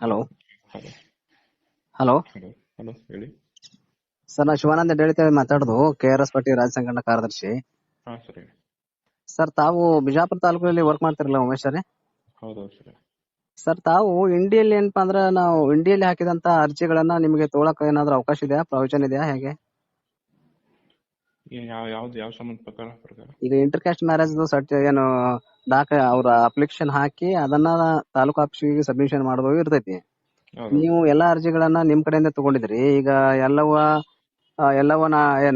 Hello hello hello hello hello ಹೇಳಿ. Sir ನಾ ಶಿವಾನಂದ ಹೇಳ್ತೇವೆ ಮಾತಾಡುದು. ಕೆ ಆರ್ ಎಸ್ ಪಟ್ಟಿ ರಾಜ್ಯ ಸಂಘಟನಾ ಕಾರ್ಯದರ್ಶಿ. ಹಾಂ ಸರ್ ಹೇಳಿ. ಸರ್ ತಾವು ಬಿಜಾಪುರ ತಾಲೂಕಿನಲ್ಲಿ ವರ್ಕ್ ಮಾಡ್ತಿರಲ್ಲ ಉಮೇಶ್ ಅವರೇ? ಸರ್ ಸರ್ ತಾವು ಇಂಡಿಯಲ್ಲಿ ಏನಪ್ಪಾ ಅಂದ್ರೆ ನಾವು ಇಂಡಿಯಲ್ಲಿ ಹಾಕಿದಂತ ಅರ್ಜಿಗಳನ್ನ ನಿಮಗೆ ತೋಳಕ್ ಏನಾದ್ರು ಅವಕಾಶ ಇದೆಯಾ? ಪ್ರವಚನ ಇದೆಯಾ? ಹೇಗೆ? ಯಾವ ಯಾವ್ದು ಯಾವ ಸಂಬಂಧ ಪ್ರಕಾರ ಪ್ರಕಾರ? ಈಗ ಇಂಟರ್ ಕ್ಯಾಸ್ಟ್ ಮ್ಯಾರೇಜ್ ಸರ್ಟಿ ಏನು ದಾಖ ಅವ್ರ ಅಪ್ಲಿಕೇಶನ್ ಹಾಕಿ ಅದನ್ನ ತಾಲೂಕು ಆಫೀಸಿಗೆ ಸಬ್ಮಿಷನ್ ಮಾಡೋದು ಇರ್ತೈತಿ. ನೀವು ಎಲ್ಲಾ ಅರ್ಜಿಗಳನ್ನ ನಿಮ್ ಕಡೆಯಿಂದ ತಗೊಂಡಿದ್ರಿ. ಈಗ ಎಲ್ಲವ ಎಲ್ಲವ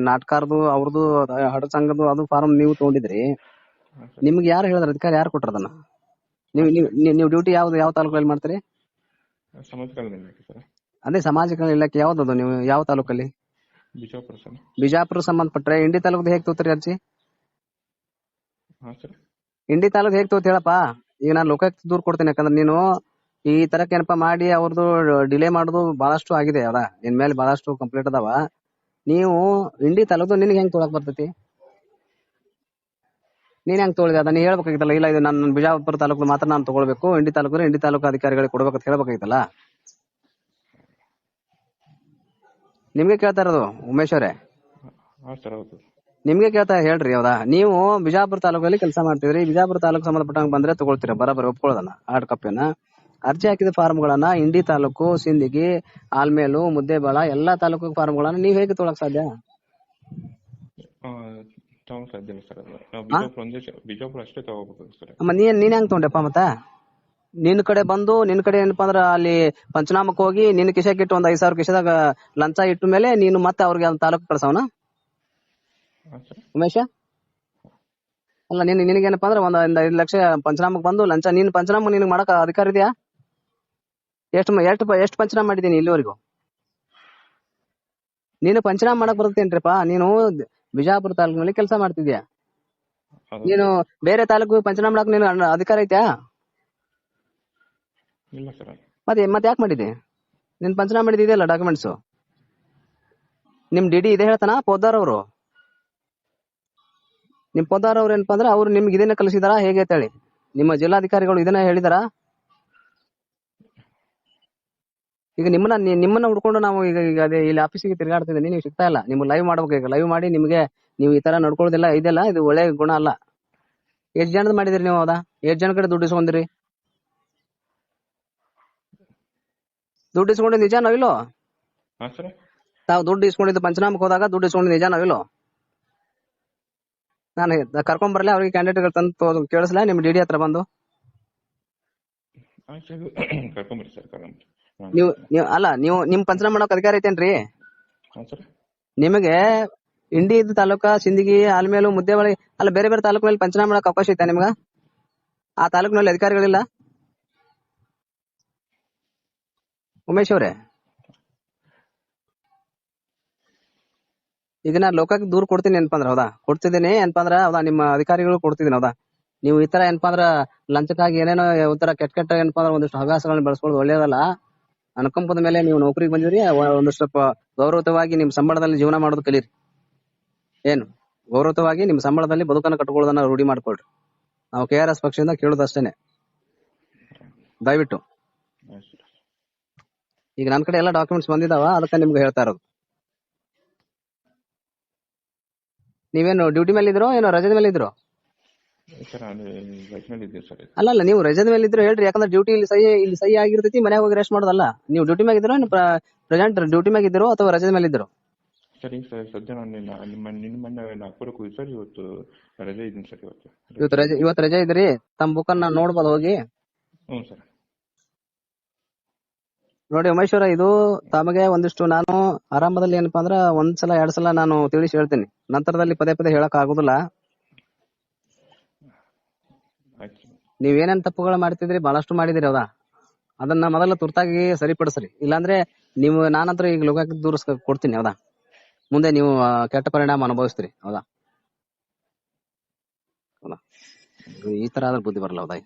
ನಾಟಕಾರ್ದು ಅವ್ರದ್ದು ಹಡ ಸಂಘದ್ದು ಅದು ಫಾರ್ಮ್ ನೀವು ತಗೊಂಡಿದ್ರಿ. ನಿಮ್ಗೆ ಯಾರು ಹೇಳಿದ್ರ ಅಧಿಕಾರ ಯಾರು ಕೊಟ್ಟರು ಅದನ್ನ? ನೀವು ನೀವು ನೀವು ಡ್ಯೂಟಿ ಯಾವ್ದು ಯಾವ ತಾಲೂಕಲ್ಲಿ ಮಾಡ್ತೀರಿ? ಅದೇ ಸಮಾಜ ಕಲ್ಯಾಣ ಇಲಾಖೆ ಯಾವ್ದದು ನೀವು ಯಾವ ತಾಲೂಕಲ್ಲಿ? ಬಿಜಾಪುರ ಸರ್ ಬಿಜಾಪುರ ಸಂಬಂಧಪಟ್ಟರೆ ಇಂಡಿ ತಾಲೂಕ್ದು ಹೇಗ್ ತೋತ್ರಿ ಅರ್ಜಿ ಹಾಂ ಸರ್. ಇಂಡಿ ತಾಲೂಕ್ ಹೇಗ್ ತೋತ್ ಹೇಳಪ್ಪ? ಈಗ ನಾನು ಲೋಕಾಯುಕ್ತ ದೂರ್ ಕೊಡ್ತೀನಿ ಯಾಕಂದ್ರೆ ನೀನು ಈ ತರಕ್ ಏನಪ್ಪ ಮಾಡಿ ಅವ್ರದ್ದು ಡಿಲೇ ಮಾಡೋದು ಬಹಳಷ್ಟು ಆಗಿದೆ ಅದ. ನಿನ್ ಮೇಲೆ ಬಹಳಷ್ಟು ಕಂಪ್ಲೀಟ್ ಅದಾವ. ನೀವು ಇಂಡಿ ತಾಲೂಕು ನಿನಗೆ ಹೆಂಗ್ ತೊಳಕ್ ಬರ್ತೈತಿ? ನೀನ್ ಹೆಂಗ್ ತೊಳಿದೆ? ಅದ ನೀ ಹೇಳ್ಬೇಕಾಗಿತ್ತಲ್ಲ ಇಲ್ಲ ಇದು ನನ್ನ ಬಿಜಾಪುರ ತಾಲೂಕು ಮಾತ್ರ ನಾನು ತಗೊಳ್ಬೇಕು ಇಂಡಿ ತಾಲೂಕು ಇಂಡಿ ತಾಲೂಕು ಅಧಿಕಾರಿಗಳಿಗೆ ಕೊಡ್ಬೇಕಂತ ಹೇಳ್ಬೇಕಾಗಿತ್ತಲ್ಲ. ನಿಮ್ಗೆ ಕೇಳ್ತಾ ಇರೋದು ಉಮೇಶ್ ಅವರೇ? ಹಾಂ ಸರ್ ಹೌದು. ನಿಮ್ಗೆ ಕೇಳ್ತಾ ಹೇಳ್ರಿ ಹೌದಾ? ನೀವು ಬಿಜಾಪುರ ತಾಲೂಕಲ್ಲಿ ಕೆಲಸ ಮಾಡ್ತಿದ್ರಿ. ಬಿಜಾಪುರ ತಾಲೂಕು ಸಂಬಂಧಪಟ್ಟಂಗ ಬಂದ್ರೆ ತಗೊಳ್ತೀರಾ? ಬರಬರ ಒಪ್ಕೊಳ್ಳೋದನ್ನ ಆರ್ಡ್ ಕಾಪಿಯನ್ನ. ಅರ್ಜಿ ಹಾಕಿದ ಫಾರ್ಮ್ಗಳನ್ನ ಇಂಡಿ ತಾಲೂಕು ಸಿಂದಗಿ ಆಲ್ಮೇಲು ಮುದ್ದೇಬಾಳ ಎಲ್ಲಾ ತಾಲೂಕು ಫಾರ್ಮ್ಗಳನ್ನ ನೀವ್ ಹೇಗೆ ತೊಗೊಳಕ್ ಸಾಧ್ಯ? ತಗೊಂಡ್ ಸಾಧ್ಯ ಇಲ್ಲ ಸರ್ ಅದು. ನಾವು ಬಿಜಾಪುರ ಒಂದೇ ಶ- ಬಿಜಾಪುರ ಅಷ್ಟೇ ತಗೋಬೇಕು ಸರ್. ಅಮ್ಮ ನೀನ್ ನೀನ್ ಹೆಂಗ್ ತಗೊಂಡೆಪ್ಪ ಮತ್ತ? ನಿನ್ ಕಡೆ ಬಂದು ನಿನ್ ಕಡೆ ಏನಪ್ಪಾ ಅಂದ್ರ ಅಲ್ಲಿ ಪಂಚನಾಮಕ್ ಹೋಗಿ ನಿನ್ ಕಿಶಕ್ ಇಟ್ಟು ಒಂದ್ ಐದ್ ಸಾವಿರ ಕಿಶದಾಗ ಲಂಚ ಇಟ್ಟ ಮೇಲೆ ನೀನು ಮತ್ತೆ ಅವ್ರಿಗೆ ಅಲ್ಲಿ ತಾಲೂಕು ಕಳ್ಸವನ ಉಮೇಶ? ಅಲ್ಲ ನಿನ್ ನಿನಗೇನಪ್ಪ ಅಂದ್ರೆ ಒಂದ್ ಒಂದ್ ಐದ್ ಲಕ್ಷ ಪಂಚನಾಮಕ್ ಬಂದು ಲಂಚ ನೀನ್ ಪಂಚನಾಮ ನಿನ್ ಮಾಡಕ್ ಅಧಿಕಾರ ಇದೆಯಾ? ಎಷ್ಟು ಎಷ್ಟು ಎಷ್ಟು ಪಂಚನಾಮ ಮಾಡಿದೀನಿ ಇಲ್ಲಿವರೆಗೂ? ನೀನು ಪಂಚನಾಮ ಮಾಡಕ್ ಬರ್ತೇನ್ರಿಪ್ಪ ನೀನು ಬಿಜಾಪುರ ತಾಲೂಕಿನಲ್ಲಿ ಕೆಲಸ ಮಾಡ್ತಿದ್ಯಾ? ನೀನು ಬೇರೆ ತಾಲೂಕು ಪಂಚನಾಮ ಮಾಡಕ್ ನೀನು ಅಧಿಕಾರ ಐತ್ಯಾ? ಇಲ್ಲ ಸರ್ ಮತ್ತೆ ಮತ್ತೆ ಯಾಕೆ ಮಾಡಿದೆ ನಿನ್ ಪಂಚನಾಮ ಮಾಡಿದಿದೆಯಲ್ಲ ಡಾಕ್ಯುಮೆಂಟ್ಸ್ ನಿಮ್ ಡಿಡಿ ಇದೆ ಹೇಳ್ತಾನ ಪೋದಾರ್ ಅವರು? ನಿಮ್ ಪೋದಾರ್ ಅವ್ರು ಏನಪ್ಪಾ ಅಂದ್ರೆ, ಅವ್ರು ನಿಮ್ಗೆ ಇದನ್ನ ಕಲಿಸಿದಾರ, ಹೇಗೆ ಅಂತ ಹೇಳಿ. ನಿಮ್ಮ ಜಿಲ್ಲಾಧಿಕಾರಿಗಳು ಇದನ್ನ ಹೇಳಿದಾರ? ಈಗ ನಿಮ್ಮನ್ನ ನಿಮ್ಮನ್ನ ಹುಡ್ಕೊಂಡು ನಾವು ಈಗ ಈಗ ಅದೇ ಇಲ್ಲಿ ಆಫೀಸಿಗೆ ತಿರ್ಗಾಡ್ತಿದ್ದೀನಿ ನೀವು ಸಿಗ್ತಾ ಇಲ್ಲ. ನಿಮ್ಗೆ ಲೈವ್ ಮಾಡ್ಬೇಕು ಈಗ ಲೈವ್ ಮಾಡಿ ನಿಮಗೆ, ನೀವು ಈ ತರ ನಡ್ಕೊಳ್ಳೋದಿಲ್ಲ, ಇದೆಲ್ಲ, ಇದು ಒಳ್ಳೆ ಗುಣ ಅಲ್ಲ. ಎಷ್ಟು ಜನದ ಮಾಡಿದಿರಿ ನೀವು ಹೌದಾ ಎಷ್ಟು ಜನ ಕಡೆ ದುಡ್ಡು ಇಸ್ಕೊಂಡಿರಿ? ದುಡ್ಡು ಇಸ್ಕೊಂಡು ನಿಜ ನಾವಿಲ್ಲೋ ಹಾಂ ಸರ್. ತಾವು ದುಡ್ಡು ಇಸ್ಕೊಂಡಿದ್ದು ಪಂಚನಾಮಕ್ಕೆ ಹೋದಾಗ ದುಡ್ಡು ಇಸ್ಕೊಂಡಿದ್ದು ನಿಜ ನಾವಿಲ್ಲೋ ನಾನು ಕರ್ಕೊಂಡ್ ಬರಲೇ ಅವ್ರಿಗೆ ಕ್ಯಾಂಡಿಡೇಟ್ಗಳು ತಂದು ಕೇಳಿಸ್ಲಾ? ನಿಮ್ ಡಿಡಿ ಹತ್ರ ಬಂದು? ಸರ್ ಕರ್ಕೊಂಬರ್ರಿ ಸರ್ ಕರ್ಕೊಂಬರ್ರಿ ನೀವು ನೀವು ಅಲ್ಲ ನೀವು ನಿಮ್ ಪಂಚನಾಮ ಮಾಡೋಕ್ ಅಧಿಕಾರ ಐತೇನ್ರಿ? ಹಾಂ ಸರ್. ನಿಮಗೆ ಇಂಡಿ ಇದ್ದ ತಾಲೂಕ ಸಿಂದಗಿ ಆಲ್ಮೇಲು ಮುದ್ದೇಬಳಿ ಅಲ್ಲ ಬೇರೆ ಬೇರೆ ತಾಲೂಕಿನಲ್ಲಿ ಪಂಚನಾಮ ಮಾಡಕ್ ಅವಕಾಶ ಐತಾ ನಿಮ್ಗ? ಆ ತಾಲೂಕಿನಲ್ಲಿ ಅಧಿಕಾರಿಗಳಿಲ್ಲ? ಉಮೇಶ್ ಅವ್ರೆ ಈಗ ನಾ ಲೋಕಕ್ಕೆ ದೂರ ಕೊಡ್ತೀನಿ ಏನಪ್ಪಾ ಅಂದ್ರೆ ಹೌದಾ? ಕೊಡ್ತಿದ್ದೀನಿ ಏನಪ್ಪಾ ಅಂದ್ರೆ ಹೌದಾ? ನಿಮ್ಮ ಅಧಿಕಾರಿಗಳು ಕೊಡ್ತಿದ್ದೀನಿ, ಹೌದಾ? ನೀವು ಈ ತರ ಏನಪ್ಪಾ ಅಂದ್ರ ಲಂಚಕ್ಕಾಗಿ ಏನೇನೋ ಒಂಥರ ಕೆಟ್ಟ ಕೆಟ್ಟ ಏನಪ್ಪಾ ಅಂದ್ರೆ ಒಂದಿಷ್ಟು ಹವ್ಯಾಸಗಳನ್ನ ಬೆಳೆಸ್ಕೊಳ್ಳೋದು ಒಳ್ಳೇದಲ್ಲ? ಅನುಕಂಪದ ಮೇಲೆ ನೀವು ನೌಕರಿಗೆ ಬಂದಿರಿ ಒಂದಷ್ಟು ಸ್ವಲ್ಪ ನಿಮ್ಮ ನಿಮ್ ಸಂಬಳದಲ್ಲಿ ಜೀವನ ಮಾಡೋದು ಕಲೀರಿ. ಏನು? ಗೌರವತವಾಗಿ ನಿಮ್ಮ ಸಂಬಳದಲ್ಲಿ ಬದುಕನ್ನು ಕಟ್ಕೊಳ್ಳೋದನ್ನ ರೂಢಿ ಮಾಡ್ಕೊಳ್ರಿ. ನಾವು ಕೆ ಆರ್ ಎಸ್ ಪಕ್ಷದಿಂದ ಕೇಳೋದಷ್ಟೇನೆ. ದಯವಿಟ್ಟು. ಆಯ್ತು ಸರ್ ಈಗ ನನ್ ಕಡೆ ಎಲ್ಲ ಡಾಕ್ಯುಮೆಂಟ್ಸ್ ಬಂದಿದಾವ ಅದಕ್ಕೆ ನಿಮ್ಗೆ ಹೇಳ್ತಾ ಇರೋದು. ನೀವೇನು ಡ್ಯೂಟಿ ಮೇಲೆ ಇದ್ರೋ ಏನೋ ರಜದ ಮೇಲೆ ಇದ್ರೋ ಸರ್ ಅದು ಮೇಲೆ ಸರ್. ಅಲ್ಲ ಅಲ್ಲ ನೀವು ರಜದ ಮೇಲೆ ಇದ್ರು ಹೇಳ್ರಿ ಯಾಕಂದ್ರೆ ಡ್ಯೂಟಿ ಇಲ್ಲಿ ಸಹಿ ಇಲ್ಲಿ ಸಹಿ ಆಗಿರ್ತೈತಿ ಮನೆಗೆ ಹೋಗಿ ರೆಸ್ಟ್ ಮಾಡೋದಲ್ಲ. ನೀವು ಡ್ಯೂಟಿ ಮ್ಯಾಗ ಇದ್ರೋ ಪ್ರೆಸೆಂಟ್ ಡ್ಯೂಟಿ ಮ್ಯಾಗ ಇದ್ರೋ ಅಥವಾ ರಜದ ಮೇಲೆ ಇದ್ರೋ ಸರಿ ಸರ್ ಸದ್ಯ ನಾನು ನಿನ್ನ- ನಿಮ್ಮ ನಿಮ್ಮ ಮೊನ್ನೆ ನಾಗ್ಪುರಕ್ಕೆ ಹೋಗಿ ಸರ್ ಇವತ್ತು ರಜೆ ಇದ್ದೀನಿ ಸರ್ ಇವತ್ತು. ಇವತ್ತು ರಜೆ ಇವತ್ತು ರಜೆ ಇದ್ರಿ ತಮ್ಮ ಬುಕ್ಕನ್ನ ನೋಡ್ಬೋದು ಹೋಗಿ. ಹ್ಞೂ ಸರ್. ನೋಡಿ ಉಮೇಶ್ವರ, ಇದು ತಮಗೆ ಒಂದಿಷ್ಟು ನಾನು ಆರಂಭದಲ್ಲಿ ಏನಪ್ಪಾ ಅಂದ್ರ ಒಂದ್ಸಲ ಎರಡ್ ಸಲ ನಾನು ತಿಳಿಸಿ ಹೇಳ್ತೀನಿ. ನಂತರದಲ್ಲಿ ಪದೇ ಪದೇ ಹೇಳಕ್ ಆಗುದಿಲ್ಲ. ನೀವೇನೇನ್ ತಪ್ಪುಗಳು ಮಾಡ್ತಿದ್ರಿ, ಬಹಳಷ್ಟು ಮಾಡಿದಿರಿ ಹೌದಾ ಅದನ್ನ ಮೊದಲ ತುರ್ತಾಗಿ ಸರಿಪಡಿಸ್ರಿ. ಇಲ್ಲಾಂದ್ರೆ ನೀವು, ನಾನಂತರ ಈಗ ಲೋಕಕ್ಕೆ ದೂರ ಕೊಡ್ತೀನಿ ಹೌದಾ ಮುಂದೆ ನೀವು ಕೆಟ್ಟ ಪರಿಣಾಮ ಅನುಭವಿಸ್ತೀರಿ ಹೌದಾ ಹೌದಾ ಈ ತರ ಆದ್ರೆ ಬುದ್ಧಿ ಬರಲ್ಲ ಹೌದಾ